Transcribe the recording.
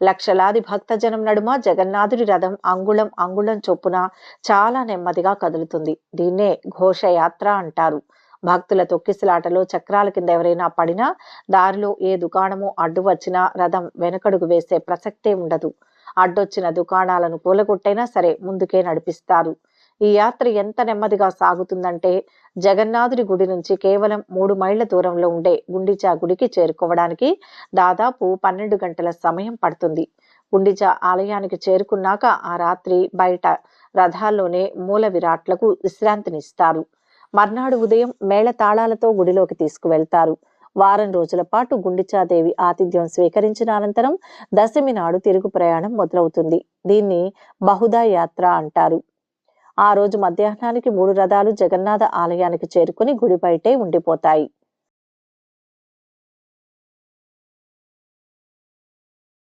లక్షలాది భక్తజనం నడుమ జగన్నాథుడి రథం అంగుళం అంగుళం చొప్పున చాలా నెమ్మదిగా కదులుతుంది. దీన్నే ఘోషయాత్ర అంటారు. భక్తుల తొక్కిసలాటలో చక్రాల కింద ఎవరైనా పడినా దారిలో ఏ దుకాణము అడ్డు వచ్చినా రథం వెనకడుగు వేసే ప్రసక్తే ఉండదు. అడ్డొచ్చిన దుకాణాలను కూలగొట్టైనా సరే ముందుకే నడిపిస్తారు. ఈ యాత్ర ఎంత నెమ్మదిగా సాగుతుందంటే జగన్నాథుడి గుడి నుంచి కేవలం మూడు మైళ్ళ దూరంలో ఉండే గుండిచా గుడికి చేరుకోవడానికి దాదాపు పన్నెండు గంటల సమయం పడుతుంది. గుండిచా ఆలయానికి చేరుకున్నాక ఆ రాత్రి బయట రథాల్లోనే మూల విరాట్లకు విశ్రాంతినిస్తారు. మర్నాడు ఉదయం మేళ తాళాలతో గుడిలోకి తీసుకువెళ్తారు. వారం రోజుల పాటు గుండిచాదేవి ఆతిథ్యం స్వీకరించిన అనంతరం దశమి నాడు తిరుగు ప్రయాణం మొదలవుతుంది. దీన్ని బహుదా యాత్ర అంటారు. ఆ రోజు మధ్యాహ్నానికి మూడు రథాలు జగన్నాథ ఆలయానికి చేరుకుని గుడి బయటే ఉండిపోతాయి.